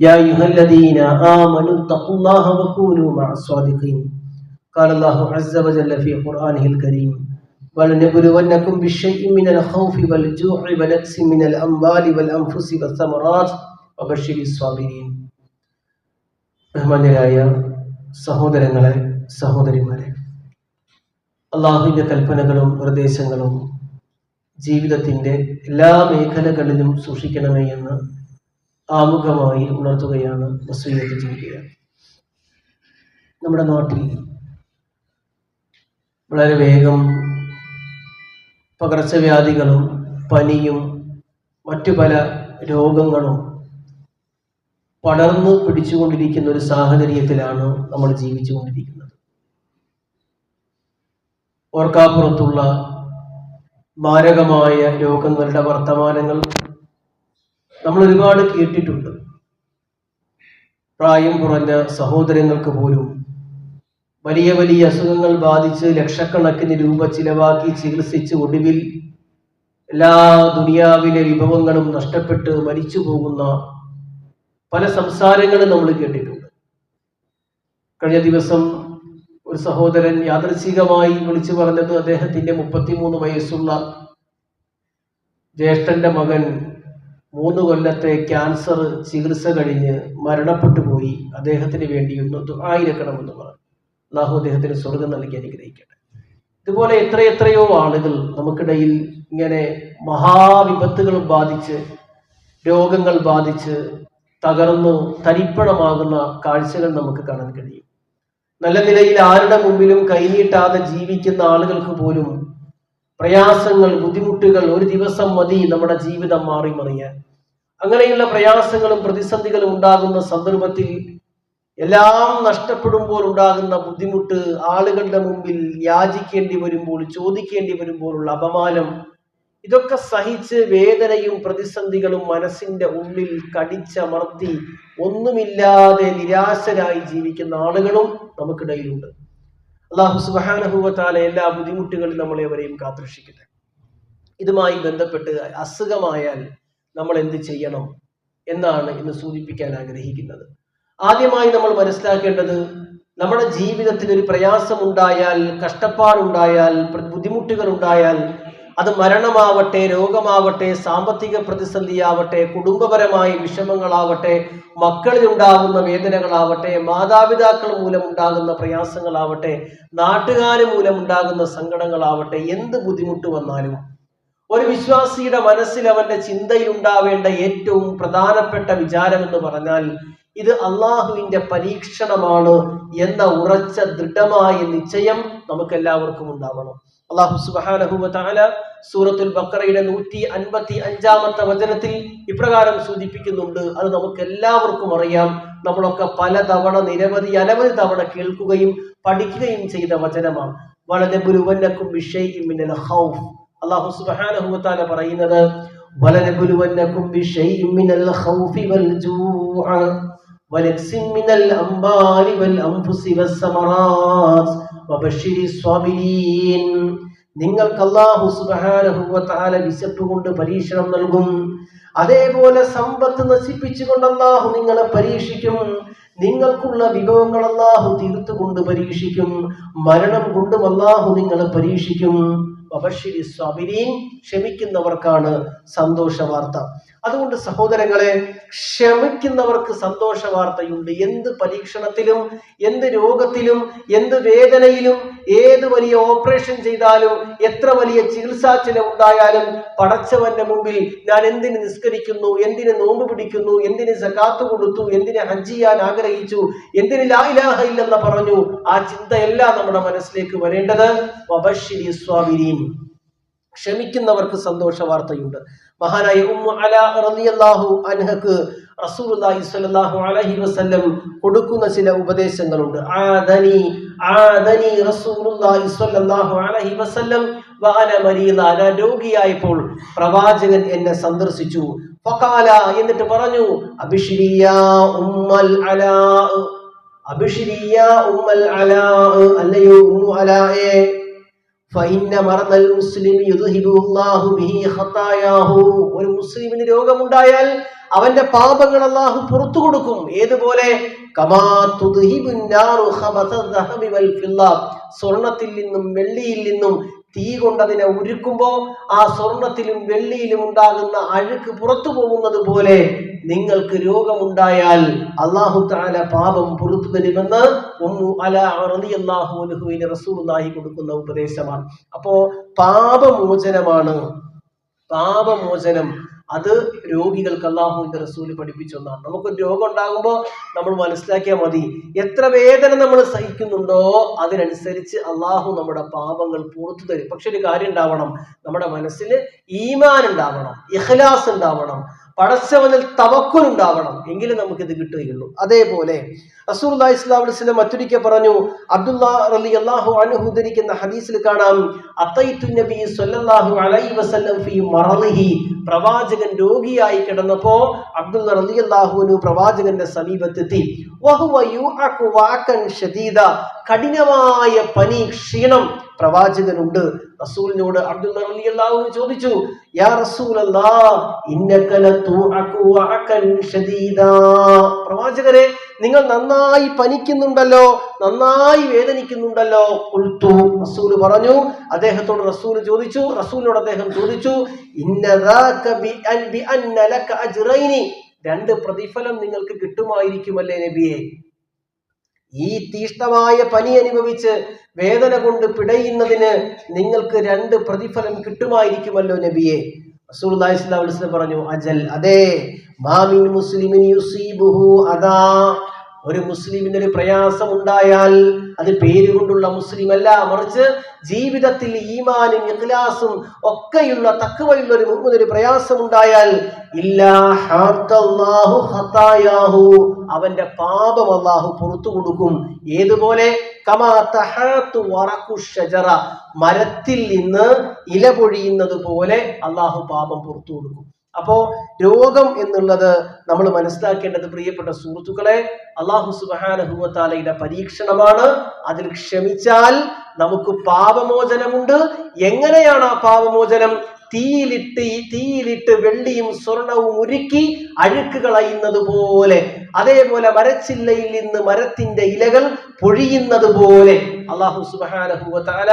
يا أيها الذين آمنوا اتقوا الله وكونوا مع الصادقين قال الله عز وجل في قرآنه الكريم ولنبلونكم بالشيء من الخوف والجوع ونقص من الأموال والأنفس والثمرات وبشر الصابرين ബഹുമാന്യരായ സഹോദരങ്ങളെ സഹോദരിമാരെ അള്ളാഹുവിൻ്റെ കൽപ്പനകളും നിർദ്ദേശങ്ങളും ജീവിതത്തിൻ്റെ എല്ലാ മേഖലകളിലും സൂക്ഷിക്കണമേ എന്ന് ആമുഖമായി ഉണർത്തുകയാണ് വസൂയത്ത് ചെയ്യുക നമ്മുടെ നാട്ടിൽ വളരെ വേഗം പകർച്ചവ്യാധികളും പനിയും മറ്റു പല രോഗങ്ങളും പടർന്നു പിടിച്ചുകൊണ്ടിരിക്കുന്ന ഒരു സാഹചര്യത്തിലാണ് നമ്മൾ ജീവിച്ചുകൊണ്ടിരിക്കുന്നത്. ഓർക്കാപ്പുറത്തുള്ള മാരകമായ രോഗങ്ങളുടെ വർത്തമാനങ്ങൾ നമ്മൾ ഒരുപാട് കേട്ടിട്ടുണ്ട്. പ്രായം കുറഞ്ഞ സഹോദരങ്ങൾക്ക് പോലും വലിയ വലിയ അസുഖങ്ങൾ ബാധിച്ച് ലക്ഷക്കണക്കിന് രൂപ ചിലവാക്കി ചികിത്സിച്ച് ഒടുവിൽ എല്ലാ ദുനിയാവിലെ വിഭവങ്ങളും നഷ്ടപ്പെട്ട് മരിച്ചു പോകുന്ന പല സംസാരങ്ങളും നമ്മൾ കേട്ടിട്ടുണ്ട്. കഴിഞ്ഞ ദിവസം ഒരു സഹോദരൻ യാദൃച്ഛികമായി വിളിച്ചു പറഞ്ഞത് അദ്ദേഹത്തിന്റെ മുപ്പത്തിമൂന്ന് വയസ്സുള്ള ജ്യേഷ്ഠന്റെ മകൻ മൂന്ന് കൊല്ലത്തെ ക്യാൻസർ ചികിത്സ കഴിഞ്ഞ് മരണപ്പെട്ടു പോയി. അദ്ദേഹത്തിന് വേണ്ടി ഒന്ന് ദുആയിരക്കണമെന്ന് പറഞ്ഞു. അള്ളാഹു അദ്ദേഹത്തിന് സ്വർഗം നൽകി അനുഗ്രഹിക്കട്ടെ. ഇതുപോലെ എത്രയെത്രയോ ആളുകൾ നമുക്കിടയിൽ ഇങ്ങനെ മഹാവിപത്തുകൾ ബാധിച്ച് രോഗങ്ങൾ ബാധിച്ച് തകർന്നു തരിപ്പണമാകുന്ന കാഴ്ചകൾ നമുക്ക് കാണാൻ കഴിയും. നല്ല നിലയിൽ ആരുടെ മുമ്പിലും കൈനീട്ടാതെ ജീവിക്കുന്ന ആളുകൾക്ക് പോലും പ്രയാസങ്ങൾ ബുദ്ധിമുട്ടുകൾ ഒരു ദിവസം മതി നമ്മുടെ ജീവിതം മാറി മറിയാൻ. അങ്ങനെയുള്ള പ്രയാസങ്ങളും പ്രതിസന്ധികളും ഉണ്ടാകുന്ന സന്ദർഭത്തിൽ എല്ലാം നഷ്ടപ്പെടുമ്പോൾ ഉണ്ടാകുന്ന ബുദ്ധിമുട്ട് ആളുകളുടെ മുമ്പിൽ യാചിക്കേണ്ടി വരുമ്പോൾ ചോദിക്കേണ്ടി വരുമ്പോഴുള്ള അപമാനം ഇതൊക്കെ സഹിച്ച് വേദനയും പ്രതിസന്ധികളും മനസ്സിന്റെ ഉള്ളിൽ കടിച്ചമർത്തി ഒന്നുമില്ലാതെ നിരാശരായി ജീവിക്കുന്ന ആളുകളും നമുക്കിടയിലുണ്ട്. അള്ളാഹു സുബാനഹുവത്താല എല്ലാ ബുദ്ധിമുട്ടുകളും നമ്മളെവരെയും കാത്തുരക്ഷിക്കട്ടെ. ഇതുമായി ബന്ധപ്പെട്ട് അസുഖമായാൽ നമ്മൾ എന്ത് ചെയ്യണം എന്നാണ് ഇന്ന് സൂചിപ്പിക്കാൻ ആഗ്രഹിക്കുന്നത്. ആദ്യമായി നമ്മൾ മനസ്സിലാക്കേണ്ടത് നമ്മുടെ ജീവിതത്തിൽ ഒരു പ്രയാസമുണ്ടായാൽ കഷ്ടപ്പാടുണ്ടായാൽ ബുദ്ധിമുട്ടുകൾ ഉണ്ടായാൽ അത് മരണമാവട്ടെ രോഗമാവട്ടെ സാമ്പത്തിക പ്രതിസന്ധിയാവട്ടെ കുടുംബപരമായ വിഷമങ്ങളാവട്ടെ മക്കളിൽ ഉണ്ടാകുന്ന വേദനകളാവട്ടെ മാതാപിതാക്കൾ മൂലമുണ്ടാകുന്ന പ്രയാസങ്ങളാവട്ടെ നാട്ടുകാർ മൂലമുണ്ടാകുന്ന സങ്കടങ്ങളാവട്ടെ എന്ത് ബുദ്ധിമുട്ട് വന്നാലും. ഒരു വിശ്വാസിയുടെ മനസ്സിൽ അവന്റെ ചിന്തയിൽ ഉണ്ടാവേണ്ട ഏറ്റവും പ്രധാനപ്പെട്ട വിചാരം എന്ന് പറഞ്ഞാൽ ഇത് അള്ളാഹുവിന്റെ പരീക്ഷണമാണ് എന്ന ഉറച്ച ദൃഢമായ നിശ്ചയം നമുക്ക് എല്ലാവർക്കും ഉണ്ടാവണം. അള്ളാഹു സുബാനഹുല സൂറത്തുൽ ബക്കറയുടെ നൂറ്റി അൻപത്തി അഞ്ചാമത്തെ വചനത്തിൽ ഇപ്രകാരം സൂചിപ്പിക്കുന്നുണ്ട് അത് നമുക്ക് എല്ലാവർക്കും അറിയാം നമ്മളൊക്കെ പലതവണ നിരവധി അനവധി തവണ കേൾക്കുകയും പഠിക്കുകയും ചെയ്ത വചനമാണ് വളരെ ഗുരുവന്നക്കും വിഷയിമിനൽ ഹൗഫ് അള്ളാഹു സുബാനഹുല പറയുന്നത് ولنبلونكم بشيء من الخوف والجوع ونقص من الأنبال والأنفس والثمرات وبشر الصابرين നിങ്ങൾക്ക് അള്ളാഹു സുബാനഹുവത്താല വിശപ്പ് കൊണ്ട് പരീക്ഷണം നൽകും. അതേപോലെ സമ്പത്ത് നശിപ്പിച്ചുകൊണ്ട് അള്ളാഹു നിങ്ങളെ പരീക്ഷിക്കും. നിങ്ങൾക്കുള്ള വിഭവങ്ങൾ അള്ളാഹു തീർത്തുകൊണ്ട് പരീക്ഷിക്കും. മരണം കൊണ്ടും അള്ളാഹു നിങ്ങളെ പരീക്ഷിക്കും. ക്ഷമിക്കുന്നവർക്കാണ് സന്തോഷ വാർത്ത അതുകൊണ്ട് സഹോദരങ്ങളെ ക്ഷമിക്കുന്നവർക്ക് സന്തോഷ വാർത്തയുണ്ട്. എന്ത് പരീക്ഷണത്തിലും എന്ത് രോഗത്തിലും എന്ത് വേദനയിലും ഏത് വലിയ ഓപ്പറേഷൻ ചെയ്താലും എത്ര വലിയ ചികിത്സാ ചിലവുണ്ടായാലും പടച്ചവന്റെ മുമ്പിൽ ഞാൻ എന്തിന് നിസ്കരിക്കുന്നു എന്തിന് നോമ്പ് പിടിക്കുന്നു എന്തിന് സകാത്ത് കൊടുത്തു എന്തിനെ ഹജ്ജ് ചെയ്യാൻ ആഗ്രഹിച്ചു എന്തിന് ലായിലാഹ ഇല്ലെന്ന് പറഞ്ഞു ആ ചിന്തയല്ല നമ്മുടെ മനസ്സിലേക്ക് വരേണ്ടത്. വബശ്ശിരി സ്വാബിരീൻ ക്ഷമിക്കുന്നവർക്ക് സന്തോഷ വാർത്തയുണ്ട്. മഹാനായ ഉമ്മു അല റളിയല്ലാഹു അൻഹക്ക് റസൂലുള്ളാഹി സ്വല്ലല്ലാഹു അലൈഹി വസല്ലം കൊടുക്കുന്ന ചില ഉപദേശങ്ങളുണ്ട്. ആദനി ആദനി റസൂലുള്ളാഹി സ്വല്ലല്ലാഹു അലൈഹി വസല്ലം വഅന മരീദ ഞാൻ രോഗിയായപ്പോൾ പ്രവാചകൻ എന്നെ സന്ദർശിച്ചു. ഫഖാല എന്നിട്ട് പറഞ്ഞു അബിശ്രിയ ഉമ്മൽ അലാ അബിശ്രിയ ഉമ്മൽ അലാ അല്ലയോ ഉമ്മു അലായെ فإن مرض المسلم يذهب الله به خطاياه ഒരു മുസ്ലിമിന് രോഗമുണ്ടായാൽ അവന്റെ പാപങ്ങൾ അള്ളാഹു പുറത്തു കൊടുക്കും ഏതുപോലെ കമാ തുദ്ഹിബുൻ നാറു ഖബസ ദഹബി വൽ ഫില്ല. സ്വർണത്തിൽ നിന്നും വെള്ളിയിൽ നിന്നും തീ കൊണ്ടതിനെ ഉരുക്കുമ്പോ ആ സ്വർണത്തിലും വെള്ളിയിലും ഉണ്ടാകുന്ന അഴുക്ക് പുറത്തു പോകുന്നത് പോലെ നിങ്ങൾക്ക് രോഗമുണ്ടായാൽ അള്ളാഹു താല പാപം പുറത്തു തരുമെന്ന് ഒന്നു അല റസൂലുള്ളാഹി കൊടുക്കുന്ന ഉപദേശമാണ്. അപ്പോ പാപമോചനമാണ്. പാപമോചനം. അത് രോഗികൾക്ക് അള്ളാഹുവിന്റെ റസൂൽ പഠിപ്പിച്ച ഒന്നാണ് നമുക്കൊരു രോഗം ഉണ്ടാകുമ്പോൾ നമ്മൾ മനസ്സിലാക്കിയാൽ മതി. എത്ര വേദന നമ്മൾ സഹിക്കുന്നുണ്ടോ അതിനനുസരിച്ച് അള്ളാഹു നമ്മുടെ പാപങ്ങൾ പുറത്തു തരും. പക്ഷെ ഒരു കാര്യം ഉണ്ടാവണം. നമ്മുടെ മനസ്സിൽ ഈമാൻ ഉണ്ടാവണം ഇഖ്ലാസ് ഉണ്ടാവണം. പടച്ചവനിൽ തവക്കുൽ ഉണ്ടാവണം എങ്കിലും നമുക്ക് ഇത് കിട്ടുകയുള്ളൂ. അതേപോലെ റസൂൽ ഇസ്ലാം വസ്ലം മറ്റൊരിക്കൽ പറഞ്ഞു അബ്ദുല്ലാ റലി അള്ളാഹു അനുഹു ധരിക്കുന്ന ഹദീസിൽ കാണാം സല്ലല്ലാഹു അലൈഹി വസല്ലം പ്രവാചകൻ രോഗിയായി കിടന്നപ്പോ അബ്ദുൽ അള്ളാഹുനു പ്രവാചകന്റെ സമീപത്തെത്തി. കഠിനമായ പനി ക്ഷീണം പ്രവാചകനുണ്ട്. റസൂലിനോട് അള്ളാഹു ചോദിച്ചു യാ റസൂൽ പ്രവാചകരെ നിങ്ങൾ നന്നായി പനിക്കുന്നുണ്ടല്ലോ നന്നായി വേദനിക്കുന്നുണ്ടല്ലോ. ഉൾത്തു റസൂൽ പറഞ്ഞു. അദ്ദേഹത്തോട് റസൂൽ ചോദിച്ചു റസൂലിനോട് അദ്ദേഹം ചോദിച്ചു രണ്ട് പ്രതിഫലം നിങ്ങൾക്ക് കിട്ടുമായിരിക്കുമല്ലേ നബിയെ? ഈ തീഷ്ണമായ പനി അനുഭവിച്ച് വേദന കൊണ്ട് പിടയുന്നതിന് നിങ്ങൾക്ക് രണ്ട് പ്രതിഫലം കിട്ടുമായിരിക്കുമല്ലോ നബിയെ. പറഞ്ഞു അജൽ അതെ മുസ്ലിമിൻ യുസീബുഹു അതാ ഒരു മുസ്ലിമിന് ഒരു പ്രയാസം ഉണ്ടായാൽ അത് പേരുകൊണ്ടുള്ള മുസ്ലിം അല്ല മറിച്ച് ജീവിതത്തിൽ ഈമാനും ഇഖ്ലാസും ഒക്കെയുള്ള തക്കവയുള്ള ഒരു മുഹമ്മദ് പ്രയാസം ഉണ്ടായാൽ അവന്റെ പാപം അള്ളാഹു പുറത്തു കൊടുക്കും. ഏതുപോലെ? മരത്തിൽ നിന്ന് ഇല പൊഴിയുന്നത് പോലെ അള്ളാഹു പാപം പുറത്തു കൊടുക്കും. അപ്പോ രോഗം എന്നുള്ളത് നമ്മൾ മനസ്സിലാക്കേണ്ടത് പ്രിയപ്പെട്ട സുഹൃത്തുക്കളെ അള്ളാഹു സുബാനഹുവത്താലയുടെ പരീക്ഷണമാണ്. അതിൽ ക്ഷമിച്ചാൽ നമുക്ക് പാപമോചനമുണ്ട്. എങ്ങനെയാണ് ആ പാപമോചനം? തീയിലിട്ട് ഈ തീയിലിട്ട് വെള്ളിയും സ്വർണവും ഉരുക്കി അഴുക്ക് കളയുന്നത് പോലെ. അതേപോലെ മരച്ചില്ലയിൽ നിന്ന് മരത്തിന്റെ ഇലകൾ പൊഴിയുന്നത് പോലെ. അള്ളാഹു സുബാനഹുല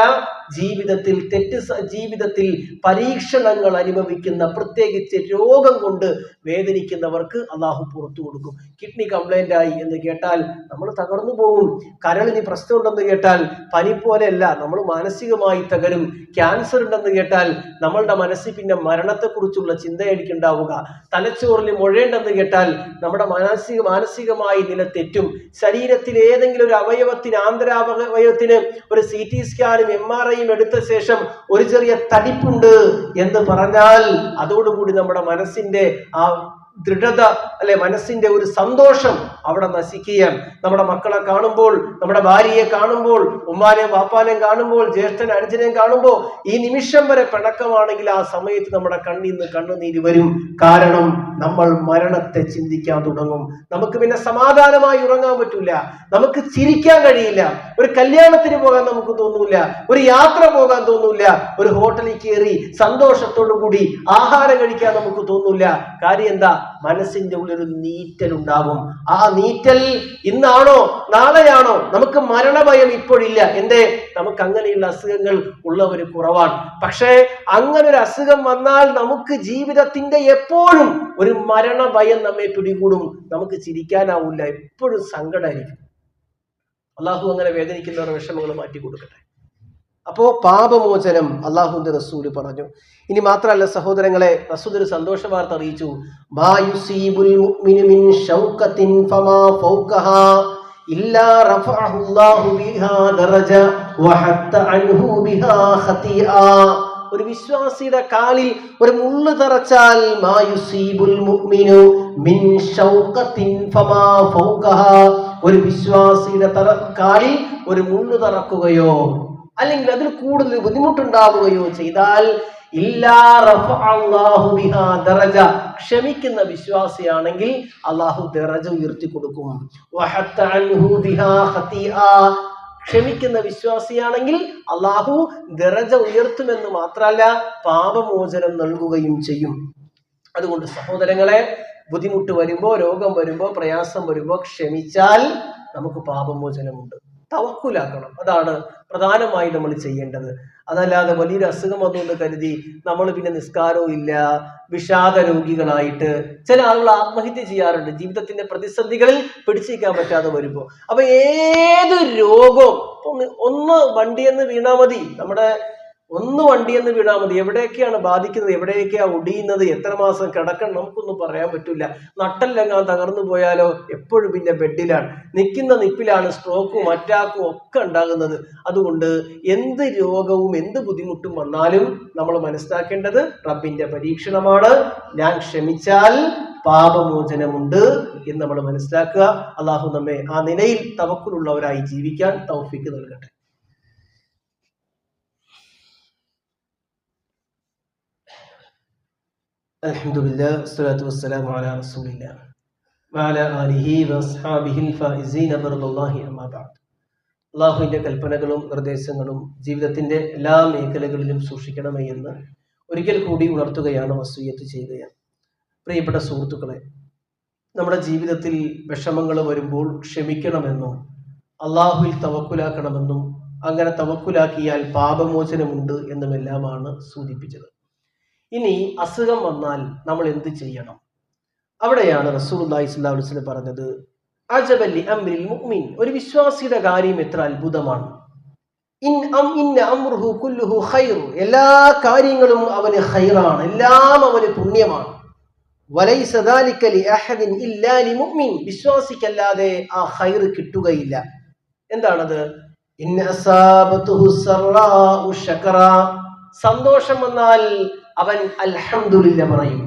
ജീവിതത്തിൽ തെറ്റ് ജീവിതത്തിൽ പരീക്ഷണങ്ങൾ അനുഭവിക്കുന്ന പ്രത്യേകിച്ച് രോഗം കൊണ്ട് വേദനിക്കുന്നവർക്ക് അള്ളാഹു പുറത്തു കൊടുക്കും. കിഡ്നി കംപ്ലൈന്റ് ആയി എന്ന് കേട്ടാൽ നമ്മൾ തകർന്നു പോകും കരളിന് പ്രശ്നമുണ്ടെന്ന് കേട്ടാൽ പനി പോലെയല്ല നമ്മൾ മാനസികമായി തകരും. ക്യാൻസർ ഉണ്ടെന്ന് കേട്ടാൽ നമ്മളുടെ മനസ്സിൽ പിന്നെ മരണത്തെക്കുറിച്ചുള്ള ചിന്തയായിരിക്കും ഉണ്ടാവുക തലച്ചോറിൽ മുഴയുണ്ടെന്ന് കേട്ടാൽ നമ്മുടെ മാനസിക മാനസികമായി നില തെറ്റും. ശരീരത്തിൽ ഏതെങ്കിലും ഒരു അവയവത്തിന് ആന്തരാവയവത്തിന് ഒരു സി ടി സ്കാനും എം ആർ ഐയും എടുത്ത ശേഷം ഒരു ചെറിയ തടിപ്പുണ്ട് എന്ന് പറഞ്ഞാൽ അതോടുകൂടി നമ്മുടെ മനസ്സിന്റെ ആ ദൃഢത അല്ലെ മനസ്സിന്റെ ഒരു സന്തോഷം അവിടെ നശിക്കുകയാണ്. നമ്മുടെ മക്കളെ കാണുമ്പോൾ നമ്മുടെ ഭാര്യയെ കാണുമ്പോൾ ഉമ്മാനെയും വാപ്പാനെയും കാണുമ്പോൾ ജ്യേഷ്ഠൻ അനുജനെയും കാണുമ്പോൾ ഈ നിമിഷം വരെ പിണക്കമാണെങ്കിൽ ആ സമയത്ത് നമ്മുടെ കണ്ണിൽ നിന്ന് കണ്ണുനീര് വരും. കാരണം നമ്മൾ മരണത്തെ ചിന്തിക്കാൻ തുടങ്ങും. നമുക്ക് പിന്നെ സമാധാനമായി ഉറങ്ങാൻ പറ്റൂല. നമുക്ക് ചിരിക്കാൻ കഴിയില്ല. ഒരു കല്യാണത്തിന് പോകാൻ നമുക്ക് തോന്നൂല. ഒരു യാത്ര പോകാൻ തോന്നൂല. ഒരു ഹോട്ടലിൽ കയറി സന്തോഷത്തോടു കൂടി ആഹാരം കഴിക്കാൻ നമുക്ക് തോന്നൂല. കാര്യം എന്താ? മനസ്സിന്റെ ഉള്ളിൽ ഒരു നീറ്റൽ ഉണ്ടാകും. ആ നീറ്റൽ ഇന്നാണോ? നാളെയാണോ? നമുക്ക് മരണഭയം ഇപ്പോഴില്ല. എന്തേ? നമുക്ക് അങ്ങനെയുള്ള അസുഖങ്ങൾ ഉള്ളവർ കുറവാണ്. പക്ഷേ അങ്ങനെ ഒരു അസുഖം വന്നാൽ നമുക്ക് ജീവിതത്തിന്റെ എപ്പോഴും ഒരു മരണഭയം നമ്മെ പിടികൂടും. നമുക്ക് ചിരിക്കാനാവില്ല. എപ്പോഴും സങ്കടമായിരിക്കും. അള്ളാഹു അങ്ങനെ വേദനിക്കുന്നവരുടെ വിഷമങ്ങൾ മാറ്റി കൊടുക്കട്ടെ അപ്പോ പാപമോചനം അള്ളാഹുന്റെ റസൂൽ പറഞ്ഞു. ഇനി മാത്രമല്ല സഹോദരങ്ങളെ റസൂൽ ഒരു സന്തോഷ വാർത്ത അറിയിച്ചു. ഒരു വിശ്വാസിയുടെ കാലിൽ ഒരു മുള്ളു തറച്ചാൽ ഒരു വിശ്വാസിയുടെ കാലിൽ ഒരു മുള്ളു തറക്കുകയോ അല്ലെങ്കിൽ അതിൽ കൂടുതൽ ബുദ്ധിമുട്ടുണ്ടാവുകയോ ചെയ്താൽ ക്ഷമിക്കുന്ന വിശ്വാസിയാണെങ്കിൽ അള്ളാഹു ദറജ ഉയർത്തി കൊടുക്കും. ക്ഷമിക്കുന്ന വിശ്വാസിയാണെങ്കിൽ അള്ളാഹു ദറജ ഉയർത്തുമെന്ന് മാത്രമല്ല പാപമോചനം നൽകുകയും ചെയ്യും. അതുകൊണ്ട് സഹോദരങ്ങളെ ബുദ്ധിമുട്ട് വരുമ്പോ രോഗം വരുമ്പോ പ്രയാസം വരുമ്പോ ക്ഷമിച്ചാൽ നമുക്ക് പാപമോചനമുണ്ട്. തവക്കുലാക്കണം. അതാണ് പ്രധാനമായി നമ്മൾ ചെയ്യേണ്ടത്. അതല്ലാതെ വലിയൊരു അസുഖം വന്നുകൊണ്ട് കരുതി നമ്മൾ പിന്നെ നിസ്കാരവും ഇല്ല വിഷാദ രോഗികളായിട്ട് ചില ആളുകൾ ആത്മഹത്യ ചെയ്യാറുണ്ട്. ജീവിതത്തിന്റെ പ്രതിസന്ധികളിൽ പിടിച്ചിരിക്കാൻ പറ്റാതെ വരുമ്പോൾ. അപ്പൊ ഏത് രോഗവും ഒന്ന് ഒന്ന് വണ്ടിയെന്ന് വീണാ മതി. നമ്മുടെ ഒന്ന് വണ്ടി എന്ന് വീണാൽ മതി. എവിടെയൊക്കെയാണ് ബാധിക്കുന്നത്? എവിടെയൊക്കെയാണ് ഒടിയുന്നത്? എത്ര മാസം കിടക്കണം? നമുക്കൊന്നും പറയാൻ പറ്റില്ല നട്ടല്ലെങ്ങാൻ തകർന്നു പോയാലോ? എപ്പോഴും പിന്നെ ബെഡിലാണ്. നിൽക്കുന്ന നിപ്പിലാണ് സ്ട്രോക്കും അറ്റാക്കും ഒക്കെ ഉണ്ടാകുന്നത്. അതുകൊണ്ട് എന്ത് രോഗവും എന്ത് ബുദ്ധിമുട്ടും വന്നാലും നമ്മൾ മനസ്സിലാക്കേണ്ടത് റബ്ബിന്റെ പരീക്ഷണമാണ്. ഞാൻ ക്ഷമിച്ചാൽ പാപമോചനമുണ്ട് എന്ന് നമ്മൾ മനസ്സിലാക്കുക. അള്ളാഹു നമ്മെ ആ നിലയിൽ തവക്കുലുള്ളവരായി ജീവിക്കാൻ തൗഫിക്ക് നൽകട്ടെ. അലഹമുല്ല വസ്സലാത്തു അള്ളാഹുവിന്റെ കൽപ്പനകളും നിർദ്ദേശങ്ങളും ജീവിതത്തിന്റെ എല്ലാ മേഖലകളിലും സൂക്ഷിക്കണമേ എന്ന് ഒരിക്കൽ കൂടി ഉണർത്തുകയാണ് വസൂയത്ത് ചെയ്യുകയാണ്. പ്രിയപ്പെട്ട സുഹൃത്തുക്കളെ നമ്മുടെ ജീവിതത്തിൽ വിഷമങ്ങൾ വരുമ്പോൾ ക്ഷമിക്കണമെന്നും അള്ളാഹുവിൽ തവക്കുലാക്കണമെന്നും അങ്ങനെ തവക്കുലാക്കിയാൽ പാപമോചനമുണ്ട് എന്നുമെല്ലാമാണ് സൂചിപ്പിച്ചത്. ഇനി അസുഖം വന്നാൽ നമ്മൾ എന്ത് ചെയ്യണം? അവിടെയാണ് അലൈഹി വസല്ലം പറഞ്ഞത് അജബല്ലി അമ്രിൽ മുഅ്മിൻ. ഒരു വിശ്വാസിയുടെ കാര്യം എത്ര അത്ഭുതമാണ്. ഇൻ അം കുല്ലുഹു എല്ലാ കാര്യങ്ങളും അവന് ഹൈറാണ് എല്ലാം അവന് പുണ്യമാണ്. വലൈസ ലി അഹദിൻ ഇല്ലാ ലി മുഅ്മിൻ. വിശ്വാസിക്കല്ലാതെ ആ ഹൈർ കിട്ടുകയില്ല. എന്താണത്? അസാബതുഹു ശകറ. സന്തോഷം വന്നാൽ അവൻ അൽഹംദുലില്ല പറയും.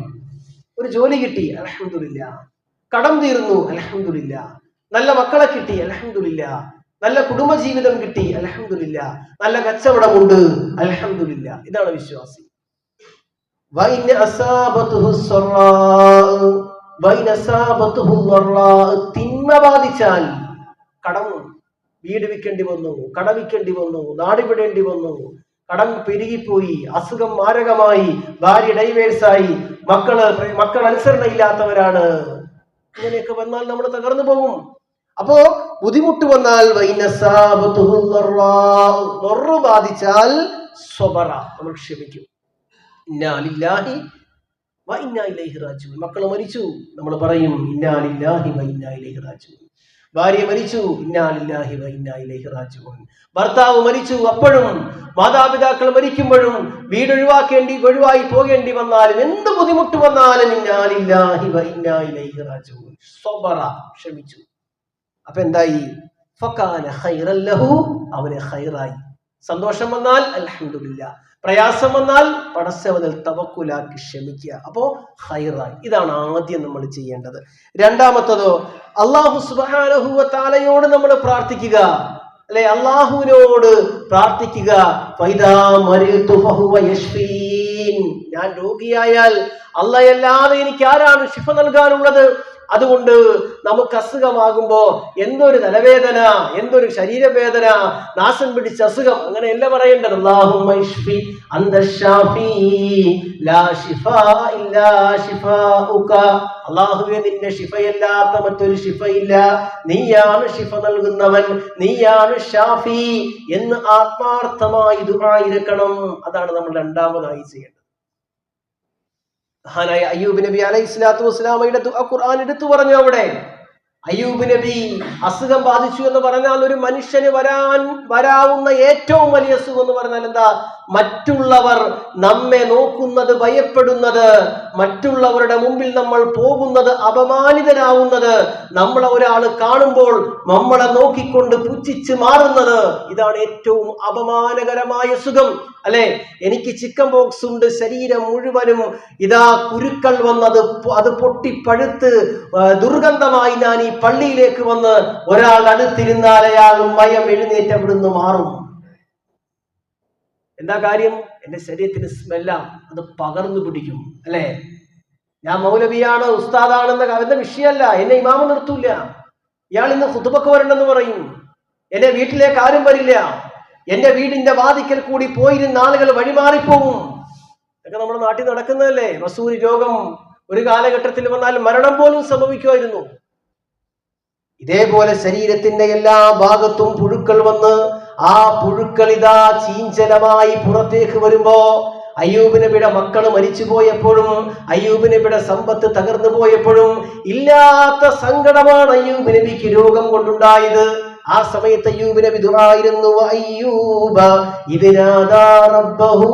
ഒരു ജോലി കിട്ടി അൽഹംദുലില്ല. കടം തീർന്നു അൽഹംദുലില്ല. നല്ല മക്കളെ കിട്ടി അൽഹംദുലില്ല. നല്ല കുടുംബജീവിതം കിട്ടി അൽഹംദുലില്ല. നല്ല കച്ചവടമുണ്ട് അൽഹംദുലില്ല. ഇതാണ് വിശ്വാസി. തിന്മ ബാധിച്ചാൽ കടം വീട് വിൽക്കേണ്ടി വന്നു കട വിൽക്കേണ്ടി വന്നു നാടിവിടേണ്ടി വന്നു. കടം പെരുകിപ്പോയി അസുഖം മാരകമായി ഭാര്യ ഡൈവേഴ്സായി മക്കൾ മക്കൾ അനുസരണയില്ലാത്തവരാണ്. ഇങ്ങനെയൊക്കെ വന്നാൽ നമ്മൾ തകർന്നു പോകും. അപ്പോ ബുദ്ധിമുട്ട് വന്നാൽ. ളൊറു ബാധിച്ചാൽ സ്വബറ നമ്മൾ ക്ഷമിക്കും. ഇന്നാലില്ലാഹി മക്കൾ മരിച്ചു. നമ്മൾ പറയും ഇന്നാലില്ലാഹി ഇലൈഹി റാജിഊൻ. ഭാര്യ മരിച്ചു. ഇന്നാലില്ലാഹി വ ഇന്നാ ഇലൈഹി റാജിഊൻ. ഭർത്താവ് മരിച്ചു. അപ്പോഴും മാതാപിതാക്കൾ മരിക്കുമ്പോഴും വീട് ഒഴിവാക്കേണ്ടി ഒഴിവായി പോകേണ്ടി വന്നാലും എന്ത് ബുദ്ധിമുട്ട് വന്നാലും ഇന്നാലില്ലാഹി വ ഇന്നാ ഇലൈഹി റാജിഊൻ. സ്വബറ ക്ഷമിച്ചു. അപ്പൊ എന്തായി ഫക്കാന ഖൈറൻ ലഹു അവന് ഖൈറായി. സന്തോഷം വന്നാൽ അലഹമില്ല പ്രയാസം വന്നാൽ പടച്ചവനിൽ തവക്കുലാക്കി ക്ഷമിക്കുക. അപ്പോ ഹൈറായി ഇതാണ് ആദ്യം നമ്മൾ ചെയ്യേണ്ടത്. രണ്ടാമത്തതോ അള്ളാഹു സുബാനഹുവ താലയോട് നമ്മൾ പ്രാർത്ഥിക്കുക. അല്ലെ? അള്ളാഹുവിനോട് പ്രാർത്ഥിക്കുക. ഞാൻ രോഗിയായാൽ അള്ളയല്ലാതെ എനിക്ക് ആരാണ് ശിഫ നൽകാനുള്ളത്. അതുകൊണ്ട് നമുക്ക് അസുഖമാകുമ്പോ എന്തൊരു തലവേദന എന്തൊരു ശരീരവേദന നാശം പിടിച്ച അസുഖം അങ്ങനെയല്ല പറയേണ്ടത്. അല്ലാഹുവേ നിന്റെ ഷിഫയല്ലാത്ത മറ്റൊരു ഷിഫയില്ല. നീയാണ് ഷിഫ നൽകുന്നവൻ നീയാണ് ഷാഫി എന്ന് ആത്മാർത്ഥമായി ദുആയിരക്കണം അതാണ് നമ്മൾ രണ്ടാമതായി ചെയ്യേണ്ടത്. മഹാനായ അയ്യൂബ് നബി അലൈഹി സ്വലാത്തു വസ്സലാമയുടെ ഖുർആൻ എടുത്തു പറഞ്ഞു അവിടെ. അയ്യൂബ് നബി അസുഖം ബാധിച്ചു എന്ന് പറഞ്ഞാൽ ഒരു മനുഷ്യന് വരാൻ വരാവുന്ന ഏറ്റവും വലിയ അസുഖം എന്ന് പറഞ്ഞാൽ എന്താ? മറ്റുള്ളവർ നമ്മെ നോക്കുന്നത് ഭയപ്പെടുന്നത് മറ്റുള്ളവരുടെ മുമ്പിൽ നമ്മൾ പോകുന്നത് അപമാനിതരാവുന്നത് നമ്മളെ ഒരാൾ കാണുമ്പോൾ നമ്മളെ നോക്കിക്കൊണ്ട് പുച്ഛിച്ച് മാറുന്നത് ഇതാണ് ഏറ്റവും അപമാനകരമായ സുഖം അല്ലെ? എനിക്ക് ചിക്കൻ ബോക്സ് ഉണ്ട് ശരീരം മുഴുവനും ഇതാ കുരുക്കൾ വന്നത് അത് പൊട്ടിപ്പഴുത്ത് ദുർഗന്ധമായി ഞാൻ ഈ പള്ളിയിലേക്ക് വന്ന് ഒരാൾ അടുത്തിരുന്നാൽ അയാൾ മയം എഴുന്നേറ്റ് അവിടുന്ന് മാറും. എന്താ കാര്യം? എന്റെ ശരീരത്തിന് സ്മെല്ലാം അത് പകർന്നു പിടിക്കും അല്ലേ? ഞാൻ മൗലവിയാണ് ഉസ്താദാണെന്ന അവന്റെ വിഷയമല്ല എന്നെ ഇമാമ നിർത്തൂല. ഇയാൾ ഇന്ന് ഹുതുബക്ക് വരണ്ടെന്ന് പറയും. എന്റെ വീട്ടിലേക്ക് ആരും വരില്ല. എന്റെ വീടിന്റെ വാതിക്കൽ കൂടി പോയിരുന്ന ആളുകൾ വഴിമാറിപ്പോകും. ഇതൊക്കെ നമ്മുടെ നാട്ടിൽ നടക്കുന്നതല്ലേ? വസൂരി രോഗം ഒരു കാലഘട്ടത്തിൽ വന്നാൽ മരണം പോലും സംഭവിക്കുമായിരുന്നു. ഇതേപോലെ ശരീരത്തിന്റെ എല്ലാ ഭാഗത്തും പുഴുക്കൾ വന്ന് ആ പുഴുക്കൾ ഇതാ ചീഞ്ചലമായി പുറത്തേക്ക് വരുമ്പോ അയ്യൂബ് നബിയുടെ മക്കൾ മരിച്ചു പോയപ്പോഴും അയ്യൂബ് നബിയുടെ സമ്പത്ത് തകർന്നു പോയപ്പോഴും ഇല്ലാത്ത സങ്കടമാണ് അയ്യൂബ് നബിക്ക് രോഗം കൊണ്ടുണ്ടായത്. ആ സമയത്ത് അയ്യൂബ് നബി ദുറായിരുന്നു അയ്യൂബ ഇതിനാദാ റബ്ബഹു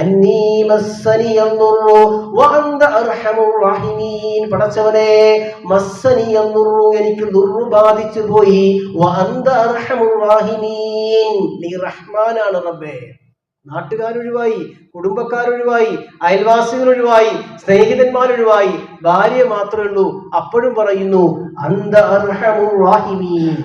അന്നീ മസ്സനിയന്നുറു വഅന്ത അർഹമുർ റഹീമീൻ പടച്ചവനെ എനിക്ക് ബാധിച്ചു പോയി. അർഹമുർ റഹീമീൻ നീ റഹ്മാനാണ് റബ്ബേ. നാട്ടുകാരൊഴിവായി കുടുംബക്കാരൊഴിവായി അയൽവാസികൾ ഒഴിവായി സ്നേഹിതന്മാരൊഴിവായി ഭാര്യ മാത്രമേ ഉള്ളൂ. അപ്പോഴും പറയുന്നു അന്ത അർഹമുർ റഹീമീൻ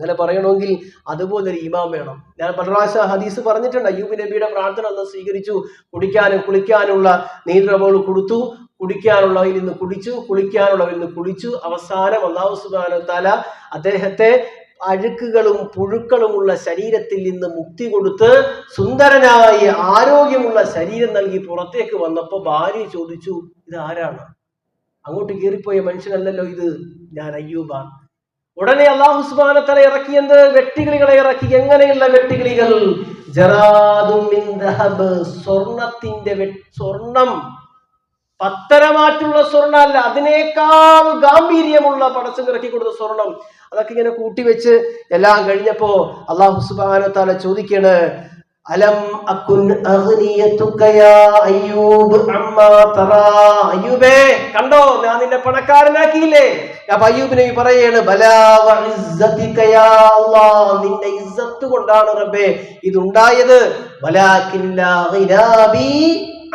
അങ്ങനെ പറയണമെങ്കിൽ അതുപോലൊരു ഇമാം വേണം. ഞാൻ പല പ്രാവശ്യം ഹദീസ് പറഞ്ഞിട്ടുണ്ട്. അയ്യൂബ് നബിയുടെ പ്രാർത്ഥന അന്ന് സ്വീകരിച്ചു. കുടിക്കാനും കുളിക്കാനുള്ള നീന്തബോൾ കൊടുത്തു. കുടിക്കാനുള്ളവയിൽ നിന്ന് കുടിച്ചു. കുളിക്കാനുള്ളവയിൽ നിന്ന് കുളിച്ചു. അവസാനം അള്ളാഹു സുബാന താല അദ്ദേഹത്തെ അഴുക്കുകളും പുഴുക്കളുമുള്ള ശരീരത്തിൽ നിന്ന് മുക്തി കൊടുത്ത് സുന്ദരനായി ആരോഗ്യമുള്ള ശരീരം നൽകി പുറത്തേക്ക് വന്നപ്പോൾ ഭാര്യ ചോദിച്ചു ഇത് ആരാണ്? അങ്ങോട്ട് കയറിപ്പോയ മനുഷ്യനല്ലല്ലോ ഇത്. ഞാൻ അയ്യൂബാണ്. ഉടനെ അള്ളാഹു ഇറക്കി ഇറക്കിയത് വെട്ടികിളികളെ ഇറക്കി. എങ്ങനെയുള്ള വെട്ടികിളികൾ? സ്വർണത്തിന്റെ സ്വർണം. പത്തരമാറ്റുള്ള സ്വർണ അല്ല അതിനേക്കാൾ ഗാംഭീര്യമുള്ള പടച്ചു ഇറക്കി കൊടുത്ത സ്വർണം. അതൊക്കെ ഇങ്ങനെ കൂട്ടിവെച്ച് എല്ലാം കഴിഞ്ഞപ്പോ അള്ളാഹു ചോദിക്കണ് ചോദിക്കാണ് അലം അകുൻ അയ്യൂബ് അമ്മാ തറാ. അയ്യൂബേ കണ്ടോ? ഞാൻ നിന്നെ പണക്കാരനാക്കിയില്ലേ? അപ്പൊ അയ്യൂബ് നബി പറയാണ് അല്ലാഹ്. നിന്റെ ഇസ്സത്ത് കൊണ്ടാണ് റബ്ബേ ഇതുണ്ടായത്.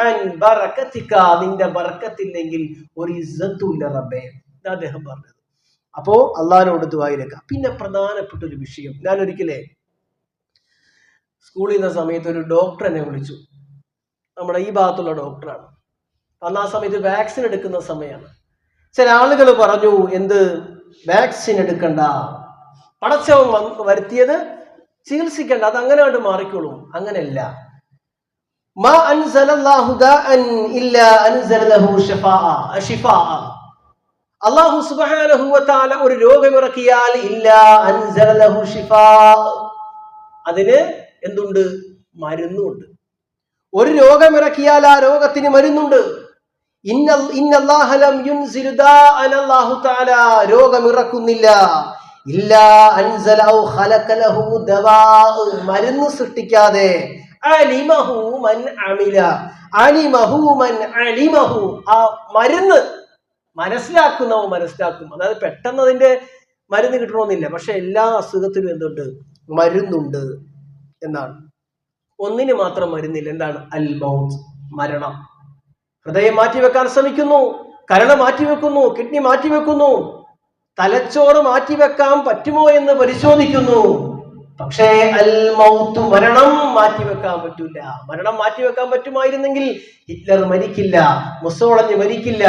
അൻ നിന്റെ ബർക്കത്തില്ലെങ്കിൽ ഒരു ഇസ്സത്തും ഇല്ല റബ്ബേ അദ്ദേഹം പറഞ്ഞത്. അപ്പോ അള്ളാഹിനോട് ദുആയിരക്ക പിന്നെ പ്രധാനപ്പെട്ട ഒരു വിഷയം. ഞാൻ ഒരിക്കലേ സ്കൂളിൽ നിന്ന സമയത്ത് ഒരു ഡോക്ടർ എന്നെ വിളിച്ചു. നമ്മുടെ ഈ ഭാഗത്തുള്ള ഡോക്ടറാണ് അന്ന് ആ സമയത്ത് വാക്സിൻ എടുക്കുന്ന സമയമാണ് ചില ആളുകൾ പറഞ്ഞു എന്ത്? വാക്സിൻ എടുക്കണ്ട. പടച്ചവൻ വരുത്തിയത് ചികിത്സിക്കണ്ട. അത് അങ്ങനെ കണ്ട് മാറിക്കോളും. അങ്ങനെയല്ല. വ തആല ഒരു രോഗമിറക്കിയാൽ ഇല്ലാ അതിന് എന്തുണ്ട്? മരുന്നുണ്ട്. ഒരു രോഗമിറക്കിയാൽ ആ രോഗത്തിന് മരുന്നുണ്ട്. രോഗമിറക്കുന്നില്ല. മരുന്ന് സൃഷ്ടിക്കാതെ ആ മരുന്ന് മനസ്സിലാക്കുന്നവ മനസ്സിലാക്കും. അതായത് പെട്ടെന്ന് അതിന്റെ മരുന്ന് കിട്ടണമെന്നില്ല. പക്ഷെ എല്ലാ അസുഖത്തിനും എന്തുണ്ട്? മരുന്നുണ്ട്. എന്നാണ്. ഒന്നിന് മാത്രം മരുന്നില്ല. എന്താണ്? അൽ മൗത്ത് മരണം. ഹൃദയം മാറ്റിവെക്കാൻ ശ്രമിക്കുന്നു കരൾ മാറ്റിവെക്കുന്നു കിഡ്നി മാറ്റിവെക്കുന്നു. തലച്ചോറ് മാറ്റിവെക്കാൻ പറ്റുമോ എന്ന് പരിശോധിക്കുന്നു. പക്ഷേ അൽ മൗത്ത് മരണം മാറ്റിവെക്കാൻ പറ്റൂല. മരണം മാറ്റിവെക്കാൻ പറ്റുമായിരുന്നെങ്കിൽ ഹിറ്റ്ലർ മരിക്കില്ല മുസോളഞ്ഞ് മരിക്കില്ല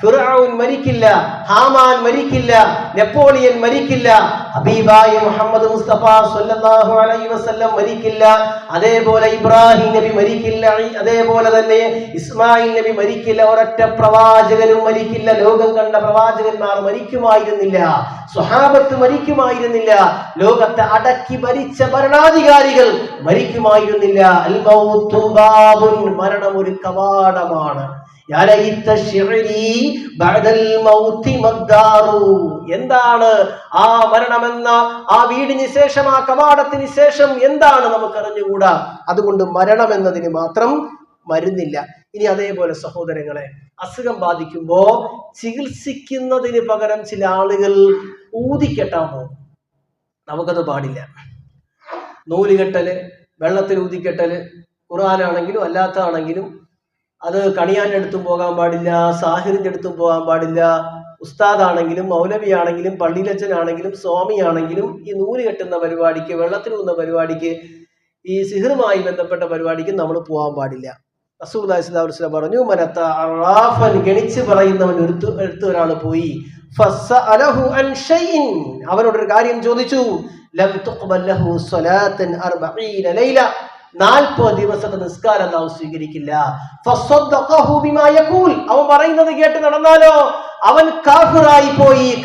ഫിറാവുൻ മരിക്കില്ല ഹാമാൻ മരിക്കില്ല നെപ്പോളിയൻ മരിക്കില്ല ഹബീബായ മുഹമ്മദ് മുസ്തഫ സല്ലല്ലാഹു അലൈഹി വസല്ലം മരിക്കില്ല. അതേപോലെ ഇബ്രാഹിം നബി മരിക്കില്ല. അതേപോലെ തന്നെ ഇസ്മായിൽ നബി മരിക്കില്ല. ഒരൊറ്റ പ്രവാചകനും മരിക്കില്ല. ലോകം കണ്ട പ്രവാചകന്മാർ മരിക്കുമായിരുന്നില്ല. സ്വഹാബത്ത് മരിക്കുമായിരുന്നില്ല. ലോകത്തെ അടക്കി ഭരിച്ച ഭരണാധികാരികൾ മരിക്കുമായിരുന്നില്ല. മരണം ഒരു കവാടമാണ്. എന്താണ് ആ മരണമെന്ന ആ വീടിന് ശേഷം ആ കവാടത്തിന് ശേഷം എന്താണ് നമുക്ക് അറിഞ്ഞുകൂടാ? അതുകൊണ്ട് മരണം എന്നതിന് മാത്രം മരുന്നില്ല. ഇനി അതേപോലെ സഹോദരങ്ങളെ അസുഖം ബാധിക്കുമ്പോ ചികിത്സിക്കുന്നതിന് പകരം ചില ആളുകൾ ഊതിക്കെട്ടാൻ പോകും. നമുക്കത് പാടില്ല. നൂലുകെട്ടൽ വെള്ളത്തിൽ ഊതിക്കെട്ടൽ ഖുർആനാണെങ്കിലും അല്ലാത്തതാണെങ്കിലും അത് കണിയാന്റെ അടുത്തും പോകാൻ പാടില്ല സാഹിറിന്റെ അടുത്തും പോകാൻ പാടില്ല. ഉസ്താദാണെങ്കിലും മൗലവിയാണെങ്കിലും പള്ളിയിലച്ചനാണെങ്കിലും സ്വാമിയാണെങ്കിലും ഈ നൂൽ കെട്ടുന്ന പരിപാടിക്ക് വെള്ളത്തിൽ നിന്ന പരിപാടിക്ക് ഈ സിഹിറുമായി ബന്ധപ്പെട്ട പരിപാടിക്ക് നമ്മൾ പോകാൻ പാടില്ല. റസൂൽ വസ്ലാം പറഞ്ഞു മനത്ത അറാഫൻ ഗണിച്ച് പറയുന്നവൻ എടുത്തു എടുത്ത ഒരാൾ പോയി. അവനോടൊരു കാര്യം ചോദിച്ചു ലം സ്വലാത്തൻ അർബഈന ലൈല. നാൽപ്പത് ദിവസത്തെ നിസ്കാരം നാം സ്വീകരിക്കില്ല. അവൻ പറയുന്നത് കേട്ട് നടന്നാലോ? അവൻ കാഫിറായി പോയി.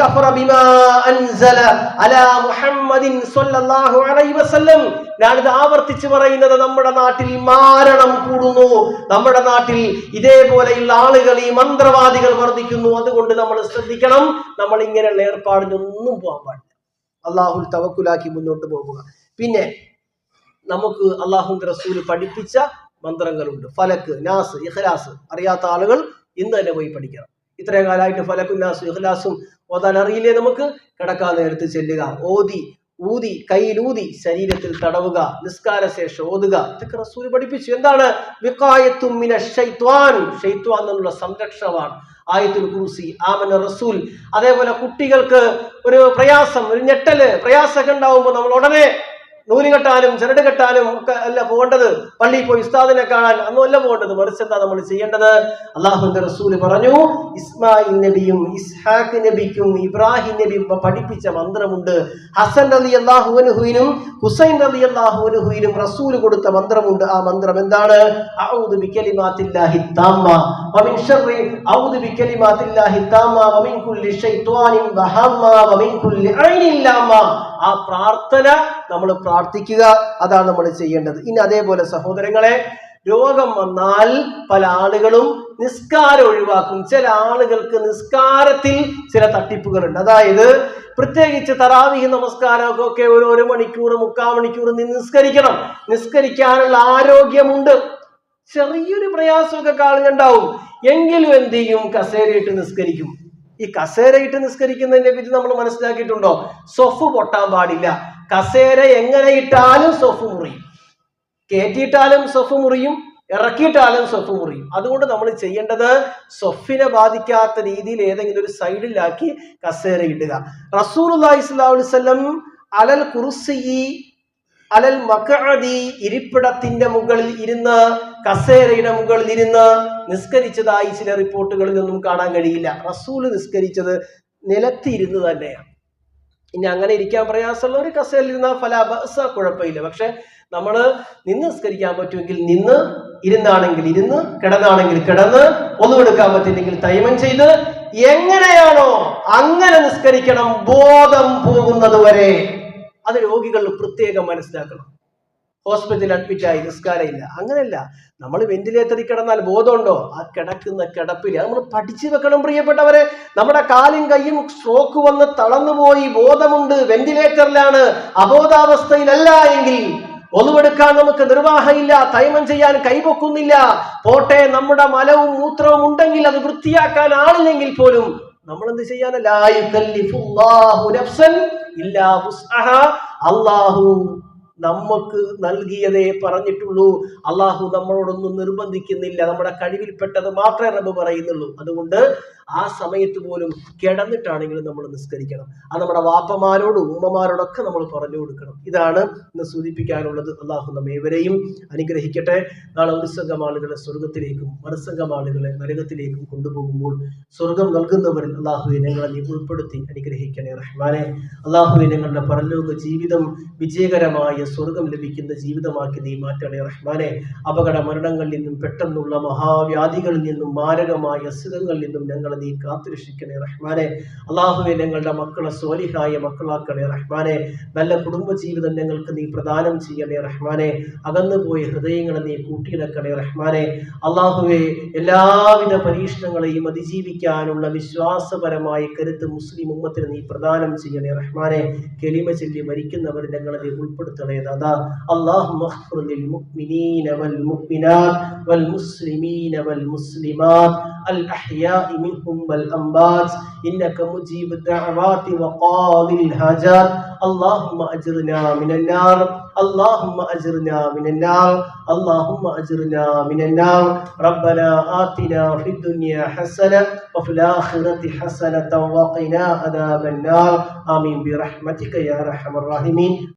ഞാനിത് ആവർത്തിച്ച് പറയുന്നത് നമ്മുടെ നാട്ടിൽ മാരണം കൂടുന്നു. നമ്മുടെ നാട്ടിൽ ഇതേപോലെയുള്ള ആളുകൾ ഈ മന്ത്രവാദികൾ വർദ്ധിക്കുന്നു. അതുകൊണ്ട് നമ്മൾ ശ്രദ്ധിക്കണം. നമ്മൾ ഇങ്ങനെയുള്ള ഏർപ്പാടിനൊന്നും പോകാൻ പാടില്ല. അള്ളാഹുൽ തവക്കുലാക്കി മുന്നോട്ട് പോകുക. പിന്നെ നമുക്ക് അള്ളാഹുന്റെ റസൂൽ പഠിപ്പിച്ച മന്ത്രങ്ങളുണ്ട്. ഫലക്ക് നാസ് ഇഖ്ലാസ്. അറിയാത്ത ആളുകൾ ഇന്ന് തന്നെ പോയി പഠിക്കണം. ഇത്രയും കാലമായിട്ട് ഫലക്കും നാസും ഇഖ്ലാസും ഓതാൻ അറിയില്ലേ നമുക്ക്? കിടക്കാൻ നേരത്ത് ചെല്ലുക ഓതി ഊതി കയ്യിലൂതി ശരീരത്തിൽ തടവുക നിസ്കാര ശേഷം ഓതുക. ഇതൊക്കെ റസൂൽ പഠിപ്പിച്ചു. എന്താണ്? എന്നുള്ള സംരക്ഷണമാണ് ആയത്തുൽ കുറുസി ആമന റസൂൽ. അതേപോലെ കുട്ടികൾക്ക് ഒരു പ്രയാസം ഒരു ഞെട്ടൽ പ്രയാസമൊക്കെ ഉണ്ടാവുമ്പോൾ നമ്മൾ ഉടനെ നൂൽ കെട്ടാനും ചിരട് കെട്ടാനും ഒക്കെ അല്ല പോകേണ്ടത്. പള്ളിയിൽ പോയി ഉസ്താദിനെ കാണാൻ അന്നും അല്ല പോകേണ്ടത്. മറിച്ച് എന്താ നമ്മൾ ചെയ്യേണ്ടത്? അള്ളാഹുന്റെ റസൂൽ പറഞ്ഞു ഇസ്മായിൽ നബിയും ഇസ്ഹാഖ് നബിക്കും ഇബ്രാഹിം നബിയും പഠിപ്പിച്ച മന്ത്രമുണ്ട്. ഹസൻ അലി അള്ളാഹുവിനും ഹുസൈൻ അലി അള്ളാഹുവിനും റസൂൽ കൊടുത്ത മന്ത്രമുണ്ട്. ആ മന്ത്രം എന്താണ്? അഊദു ആ പ്രാർത്ഥന നമ്മൾ പ്രാർത്ഥിക്കുക. അതാണ് നമ്മൾ ചെയ്യേണ്ടത്. ഇനി അതേപോലെ സഹോദരങ്ങളെ രോഗം വന്നാൽ പല ആളുകളും നിസ്കാരം ഒഴിവാക്കും. ചില ആളുകൾക്ക് നിസ്കാരത്തിൽ ചില തട്ടിപ്പുകളുണ്ട്. അതായത് പ്രത്യേകിച്ച് തറാവിഹി നമസ്കാരമൊക്കെ ഒക്കെ ഒരു ഒരു മണിക്കൂർ മുക്കാൽ മണിക്കൂർ നിസ്കരിക്കണം. നിസ്കരിക്കാനുള്ള ആരോഗ്യമുണ്ട്. ചെറിയൊരു പ്രയാസമൊക്കെ കാണുന്നുണ്ടാവും. എങ്കിലും എന്ത് ചെയ്യും? കസേരയിട്ട് നിസ്കരിക്കും. ഈ കസേരയിട്ട് നിസ്കരിക്കുന്നതിനെ പറ്റി നമ്മൾ മനസ്സിലാക്കിയിട്ടുണ്ടോ? സൊഫ് പൊട്ടാൻ പാടില്ല. കസേര എങ്ങനെ ഇട്ടാലും സൊഫ് മുറിയും. കയറ്റിയിട്ടാലും സൊഫ് മുറിയും ഇറക്കിയിട്ടാലും സൊഫ് മുറിയും. അതുകൊണ്ട് നമ്മൾ ചെയ്യേണ്ടത് സൊഫിനെ ബാധിക്കാത്ത രീതിയിൽ ഏതെങ്കിലും ഒരു സൈഡിലാക്കി കസേര ഇടുക. റസൂൽ ഇസ്ലാസ്ലം അലൽ കുറുസി അലൽ മക്കഅദി ഇരിപ്പിടത്തിന്റെ മുകളിൽ ഇരുന്ന് കസേരയുടെ മുകളിൽ ഇരുന്ന് നിസ്കരിച്ചതായി ചില റിപ്പോർട്ടുകളിൽ നിന്നും കാണാൻ കഴിയില്ല. റസൂൽ നിസ്കരിച്ചത് നിലത്തിരുന്ന് തന്നെയാണ്. ഇനി അങ്ങനെ ഇരിക്കാൻ പ്രയാസമുള്ള ഒരു കസേരയിൽ ഇരുന്ന ഫലാബസ കുഴപ്പമില്ല. പക്ഷെ നമ്മൾ നിന്ന് നിസ്കരിക്കാൻ പറ്റുമെങ്കിൽ നിന്ന് ഇരുന്നാണെങ്കിൽ ഇരുന്ന് കിടന്നാണെങ്കിൽ കിടന്ന് ഒന്നും എടുക്കാൻ പറ്റില്ലെങ്കിൽ തൈമം ചെയ്ത് എങ്ങനെയാണോ അങ്ങനെ നിസ്കരിക്കണം ബോധം പോകുന്നത് വരെ. അത് രോഗികൾ പ്രത്യേകം മനസ്സിലാക്കണം. ഹോസ്പിറ്റലിൽ അഡ്മിറ്റായി നിസ്കാരമില്ല അങ്ങനെയല്ല. നമ്മൾ വെന്റിലേറ്ററിൽ കിടന്നാൽ ബോധമുണ്ടോ? ആ കിടക്കുന്ന കിടപ്പിൽ. നമ്മൾ പഠിച്ചു വെക്കണം പ്രിയപ്പെട്ടവരെ. നമ്മുടെ കാലും കൈയും സ്ട്രോക്ക് വന്ന് തളർന്നുപോയി. ബോധമുണ്ട്. വെന്റിലേറ്ററിലാണ് അബോധാവസ്ഥയിലല്ല എങ്കിൽ ഒന്നുമെടുക്കാൻ നമുക്ക് നിർവാഹമില്ല. തൈമം ചെയ്യാൻ കൈപൊക്കുന്നില്ല. പോട്ടെ നമ്മുടെ മലവും മൂത്രവും ഉണ്ടെങ്കിൽ അത് വൃത്തിയാക്കാൻ ആളില്ലെങ്കിൽ പോലും നമ്മൾ എന്ത് ചെയ്യാനല്ല അള്ളാഹു നമുക്ക് നൽകിയതേ പറഞ്ഞിട്ടുള്ളൂ. അള്ളാഹു നമ്മളോടൊന്നും നിർബന്ധിക്കുന്നില്ല. നമ്മുടെ കഴിവിൽപ്പെട്ടത് മാത്രമേ റബ്ബ് പറയുന്നുള്ളൂ. അതുകൊണ്ട് ആ സമയത്ത് പോലും കിടന്നിട്ടാണെങ്കിലും നമ്മൾ നിസ്കരിക്കണം. അത് നമ്മുടെ വാപ്പമാരോടും ഉമ്മമാരോടൊക്കെ നമ്മൾ പറഞ്ഞു കൊടുക്കണം. ഇതാണ് ഇന്ന് സൂചിപ്പിക്കാനുള്ളത്. അള്ളാഹു നമ്മേവരെയും അനുഗ്രഹിക്കട്ടെ. നാളെ ഒരു സംഘം ആളുകളെ സ്വർഗത്തിലേക്കും മറുസംഘം ആളുകളെ നരകത്തിലേക്കും കൊണ്ടുപോകുമ്പോൾ സ്വർഗം നൽകുന്നവരിൽ അള്ളാഹു ഞങ്ങളെ നീ ഉൾപ്പെടുത്തി അനുഗ്രഹിക്കണേ റഹ്മാനെ. അള്ളാഹു ഞങ്ങളുടെ പരലോക ജീവിതം വിജയകരമായ സ്വർഗം ലഭിക്കുന്ന ജീവിതമാക്കി നീ മാറ്റണേ റഹ്മാനെ. അപകട മരണങ്ങളിൽ നിന്നും പെട്ടെന്നുള്ള മഹാവ്യാധികളിൽ നിന്നും മാരകമായ അസുഖങ്ങളിൽ നിന്നും ഞങ്ങളെ നീ കാത്തുരക്ഷിക്കണേ റഹ്മാനെ അള്ളാഹുവെ ഞങ്ങളുടെ മക്കളെ സ്വാലിഹായ മക്കളാക്കണേ റഹ്മാനെ നല്ല കുടുംബ ജീവിതം ഞങ്ങൾക്ക് നീ പ്രദാനം ചെയ്യണേ റഹ്മാനെ അകന്നുപോയ ഹൃദയങ്ങളെ നീ കൂട്ടിയിടക്കണേ റഹ്മാനെ അള്ളാഹുവെ എല്ലാവിധ പരീക്ഷണങ്ങളെയും അതിജീവിക്കാനുള്ള വിശ്വാസപരമായ കരുത്ത് മുസ്ലിം ഉമ്മത്തിന് നീ പ്രദാനം ചെയ്യണേ റഹ്മാനെ കെളിമ ചൊല്ലി മരിക്കുന്നവർ ഞങ്ങളെ നീ ഉൾപ്പെടുത്തണേ ദാദാ അള്ളാഹു للمؤمنين والمؤمنات والمسلمين والمسلمات الأحياء منهم والأنبات إنك مجيب الدعوات وقاضي الحاجات. اللهم أجرنا من النار اللهم أجرنا من النار اللهم أجرنا من النار. ربنا آتنا في الدنيا حسنة وفي الآخرة حسنة وقنا عذاب النار. آمين برحمتك يا أرحم الراحمين.